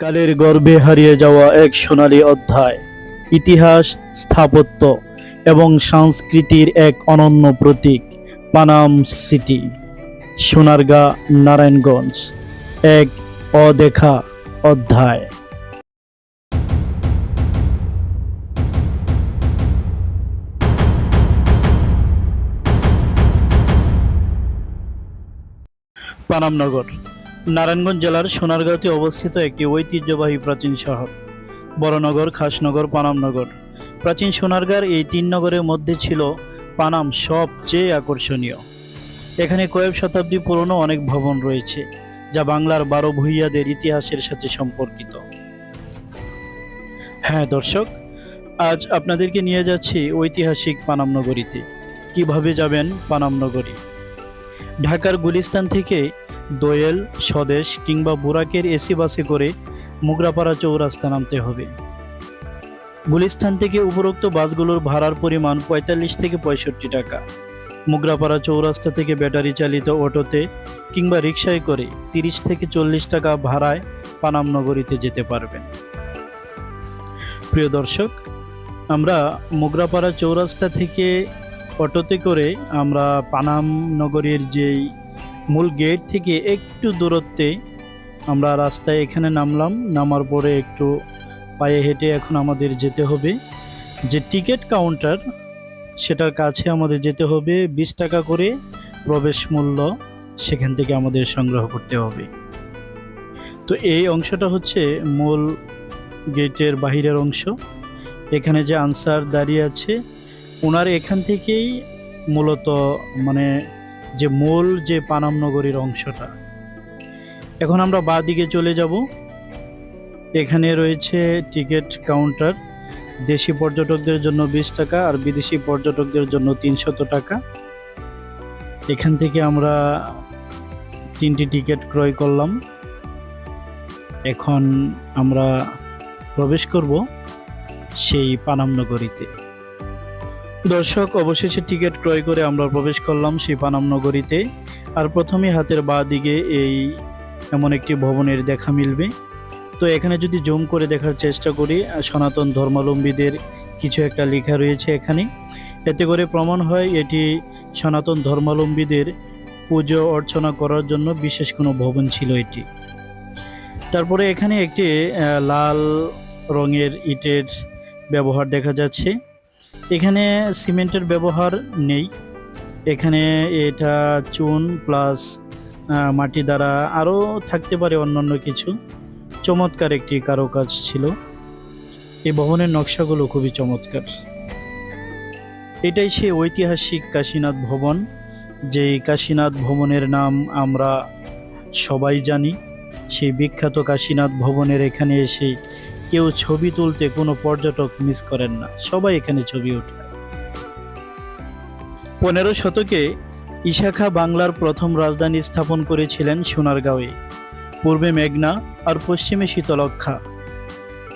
কালের গর্ভে হারিয়ে যাওয়া এক সোনালী অধ্যায়, ইতিহাস, স্থাপত্য এবং সংস্কৃতির এক অনন্য প্রতীক, পানাম সিটি, সোনারগাঁ, নারায়ণগঞ্জ, এক অদেখা অধ্যায়। পানামনগর নারায়ণগঞ্জ জেলার সোনারগাঁওতে অবস্থিত একটি ঐতিহ্যবাহী প্রাচীন শহর, বড়নগর, খাসনগর, পানামনগর। প্রাচীন সোনারগাঁর এই তিন নগরের মধ্যে ছিল পানাম সবচেয়ে আকর্ষণীয়। এখানে কয়েক শতাব্দী পুরনো অনেক ভবন রয়েছে, যা বাংলার বারো ভূইয়াদের ইতিহাসের সাথে সম্পর্কিত। হ্যাঁ দর্শক, আজ আপনাদেরকে নিয়ে যাচ্ছি ঐতিহাসিক পানাম নগরীতে কীভাবে যাবেন পানাম নগরী ঢাকার গুলিস্তান থেকে দোয়েল, স্বদেশ কিংবা বুরাকের এসি বাসে করে মুগরাপাড়া চৌরাস্তা নামতে হবে। গুলিস্থান থেকে উপরোক্ত বাসগুলোর ভাড়ার পরিমাণ পঁয়তাল্লিশ থেকে পঁয়ষট্টি টাকা। মুগরাপাড়া চৌরাস্তা থেকে ব্যাটারি চালিত অটোতে কিংবা রিক্সায় করে তিরিশ থেকে চল্লিশ টাকা ভাড়ায় পানাম নগরীতে যেতে পারবেন। প্রিয় দর্শক, আমরা মুগরাপাড়া চৌরাস্তা থেকে অটোতে করে আমরা পানাম নগরীর যেই মূল গেট থেকে একটু দূরত্বে আমরা রাস্তায় এখানে নামলাম। নামার পরে একটু পায়ে হেঁটে এখন আমাদের যেতে হবে। যে টিকিট কাউন্টার সেটার কাছে আমাদের যেতে হবে। বিশ টাকা করে প্রবেশ মূল্য সেখান থেকে আমাদের সংগ্রহ করতে হবে। তো এই অংশটা হচ্ছে মূল গেটের বাহিরের অংশ। এখানে যে আনসার দাঁড়িয়ে আছে ওনার এখান থেকেই মূলত মানে যে মূল যে পানাম নগরীর অংশটা। এখন আমরা বাঁ দিকে চলে যাব। এখানে রয়েছে টিকিট কাউন্টার। দেশি পর্যটকদের জন্য বিশ টাকা আর বিদেশি পর্যটকদের জন্য তিনশত টাকা। এখান থেকে আমরা তিনটি টিকিট ক্রয় করলাম। এখন আমরা প্রবেশ করব সেই পানাম নগরীতে। দর্শক, অবশেষে টিকিট ক্রয় করে আমরা প্রবেশ করলাম শিপানাম নগরীতে। আর প্রথমে হাতের বাঁ দিকে এই এমন একটি ভবনের দেখা মিলবে। তো এখানে যদি জুম করে দেখার চেষ্টা করি, সনাতন ধর্মাবলম্বীদের কিছু একটা লেখা রয়েছে এখানে। এতে করে প্রমাণ হয় এটি সনাতন ধর্মাবলম্বীদের পুজো অর্চনা করার জন্য বিশেষ কোনো ভবন ছিল এটি। তারপরে এখানে একটি লাল রঙের ইটের ব্যবহার দেখা যাচ্ছে। এখানে সিমেন্টের ব্যবহার নেই। এখানে এটা চুন প্লাস মাটি দ্বারা আরও থাকতে পারে অন্যান্য কিছু। চমৎকার একটি কারুকাজ ছিল। এই ভবনের নকশাগুলো খুবই চমৎকার। এটাই সেই ঐতিহাসিক কাশীনাথ ভবন, যেই কাশীনাথ ভবনের নাম আমরা সবাই জানি। সেই বিখ্যাত কাশীনাথ ভবনের এখানে এসে কেউ ছবি তুলতে কোনো পর্যটক মিস করেন না। সবাই এখানে ছবি ওঠায় পনেরো শতকে ইশাখা বাংলার প্রথম রাজধানী স্থাপন করেছিলেন সোনারগাঁওয়ে। পূর্বে মেঘনা আর পশ্চিমে শীতলক্ষা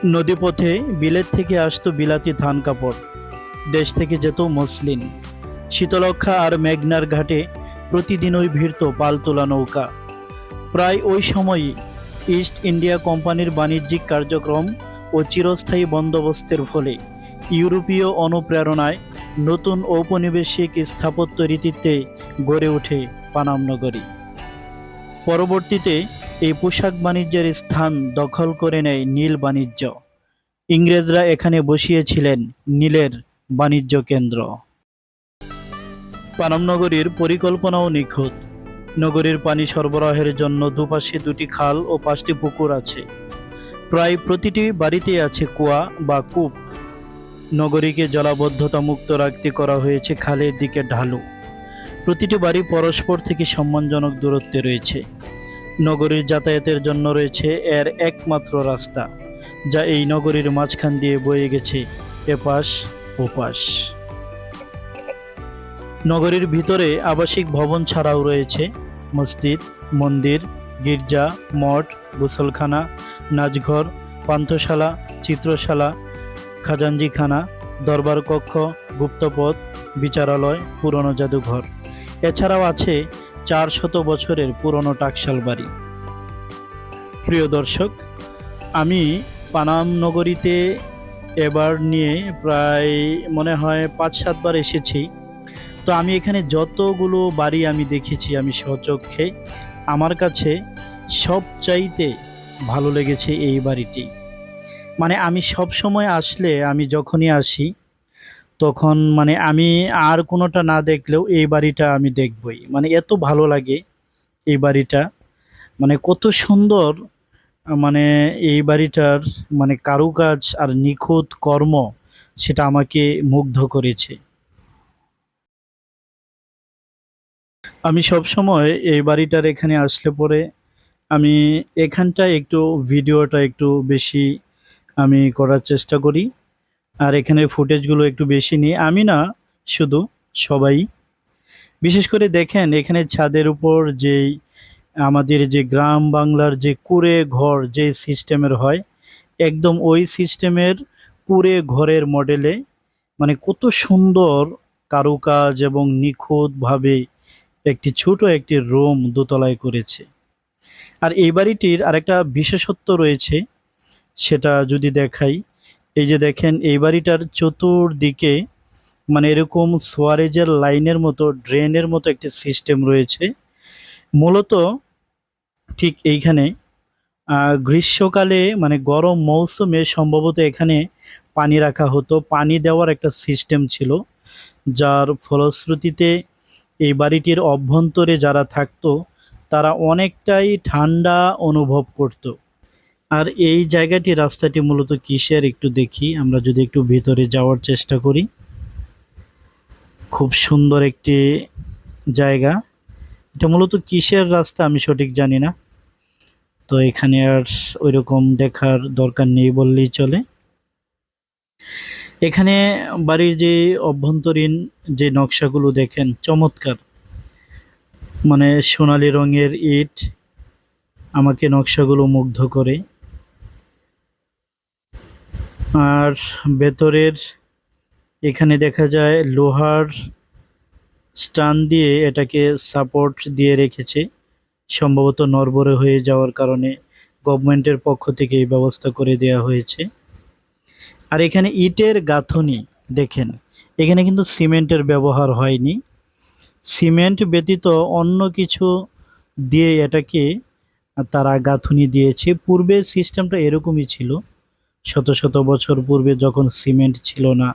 নদীপথে বিলেত থেকে আসতো বিলাতি ধান কাপড়। দেশ থেকে যেত মসলিন। শীতলক্ষা আর মেঘনার ঘাটে প্রতিদিনই ভিড়ত পাল তোলা নৌকা। প্রায় ওই সময়ই ইস্ট ইন্ডিয়া কোম্পানির বাণিজ্যিক কার্যক্রম ও চিরস্থায়ী বন্দোবস্তের ফলে ইউরোপীয় অনুপ্রেরণায় নতুন ঔপনিবেশিক স্থাপত্য রীতিতে গড়ে ওঠে পানাম নগরী। পরবর্তীতে এই পোশাক বাণিজ্যের স্থান দখল করে নেয় নীল বাণিজ্য। ইংরেজরা এখানে বসিয়েছিলেন নীলের বাণিজ্য কেন্দ্র। পানাম নগরীর পরিকল্পনাও নিখুঁত। নগরীর পানি সরবরাহের জন্য দুপাশে দুটি খাল ও পাঁচটি পুকুর আছে। প্রায় প্রতিটি বাড়িতে আছে কুয়া বা কূপ। নগরীকে জলাবদ্ধতা মুক্ত রাখতে করা হয়েছে খালের দিকে ঢালু। প্রতিটি বাড়ি পরস্পর থেকে সম্মানজনক দূরত্বে রয়েছে। নগরীর যাতায়াতের জন্য রয়েছে এর একমাত্র রাস্তা, যা এই নগরীর মাঝখান দিয়ে বয়ে গেছে এপাশ ওপাশ। নগরীর ভিতরে আবাসিক ভবন ছাড়াও রয়েছে। মসজিদ, মন্দির, গির্জা, মঠ, গোসলখানা, নাচঘর, পান্থশালা, চিত্রশালা, খাজাঞ্জিখানা, দরবার কক্ষ, গুপ্তপথ, বিচারালয়, পুরনো জাদুঘর। এছাড়াও আছে চার শত বছরের পুরনো টাকশাল বাড়ি। প্রিয় দর্শক, আমি পানাম নগরীতে এবার নিয়ে প্রায় মনে হয় পাঁচ সাতবার এসেছি। তো আমি এখানে যতগুলো বাড়ি আমি দেখেছি আমি স্বচক্ষে আমার কাছে সবচাইতে ভালো লেগেছে এই বাড়িটি। মানে আমি সব সময় আসলে আমি যখনই আসি, তখন মানে আমি আর কোনোটা না দেখলেও এই বাড়িটা আমি দেখবই। মানে এত ভালো লাগে এই বাড়িটা। মানে কত সুন্দর মানে এই বাড়িটার মানে কারুকাজ আর নিখুঁত কর্ম সেটা আমাকে মুগ্ধ করেছে। আমি সব সময় এই বাড়িটার এখানে আসলে পরে আমি এখানটায় একটু ভিডিওটা একটু বেশি আমি করার চেষ্টা করি। আর এখানে ফুটেজগুলো একটু বেশি নিই। আমি না, শুধু সবাই। বিশেষ করে দেখেন এখানে ছাদের উপর যেই আমাদের যে গ্রাম বাংলার যে কুড়ে ঘর যে সিস্টেমের হয়, একদম ওই সিস্টেমের কুড়ে ঘরের মডেলে মানে কত সুন্দর কারুকাজ এবং নিখুঁতভাবে একটি ছোট একটি রুম দোতলায় করেছে। আর এই বাড়িটির আরেকটা বিশেষত্ব রয়েছে, সেটা যদি দেখাই, এই যে দেখেন, এই বাড়িটার চতুর্দিকে মানে এরকম সোয়ারেজের লাইনের মতো, ড্রেনের মতো একটি সিস্টেম রয়েছে। মূলত ঠিক এইখানে গ্রীষ্মকালে মানে গরম মৌসুমে সম্ভবত এখানে পানি রাখা হতো। পানি দেওয়ার একটা সিস্টেম ছিল, যার ফলশ্রুতিতে এই বাড়িটির অভ্যন্তরে যারা থাকতো, তারা অনেকটাই ঠান্ডা অনুভব করত। আর এই জায়গাটি, রাস্তাটি মূলত কিসের একটু দেখি, আমরা যদি একটু ভিতরে যাওয়ার চেষ্টা করি। খুব সুন্দর একটি জায়গা। এটা মূলত কিসের রাস্তা আমি সঠিক জানি না। তো এখানে আর ওইরকম দেখার দরকার নেই বললেই চলে। এখানে বাড়ির যে অভ্যন্তরীণ যে নকশাগুলো দেখেন, চমৎকার। মানে সোনালি রঙের ইট আমাকে নকশাগুলো মুগ্ধ করে। আর ভেতরের এখানে দেখা যায় লোহার স্টান দিয়ে এটাকে সাপোর্ট দিয়ে রেখেছে। সম্ভবত নরবরে হয়ে যাওয়ার কারণে গভর্নমেন্টের পক্ষ থেকে এই ব্যবস্থা করে দেওয়া হয়েছে। আর এখানে ইটের গাঁথনি দেখেন, এখানে কিন্তু সিমেন্টের ব্যবহার হয়নি। সিমেন্ট ব্যতীত অন্য কিছু দিয়ে এটাকে তারা গাঁথনি দিয়েছে। পূর্বে সিস্টেমটা এরকমই ছিল। শত শত বছর পূর্বে যখন সিমেন্ট ছিল না,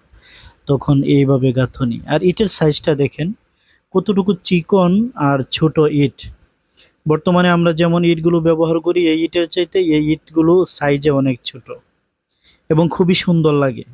তখন এইভাবে গাঁথনি। আর ইটের সাইজটা দেখেন, কতটুকু চিকন আর ছোট ইট। বর্তমানে আমরা যেমন ইটগুলো ব্যবহার করি, এই ইটের চাইতে এই ইটগুলো সাইজে অনেক ছোট। এবং খুবই সুন্দর লাগে।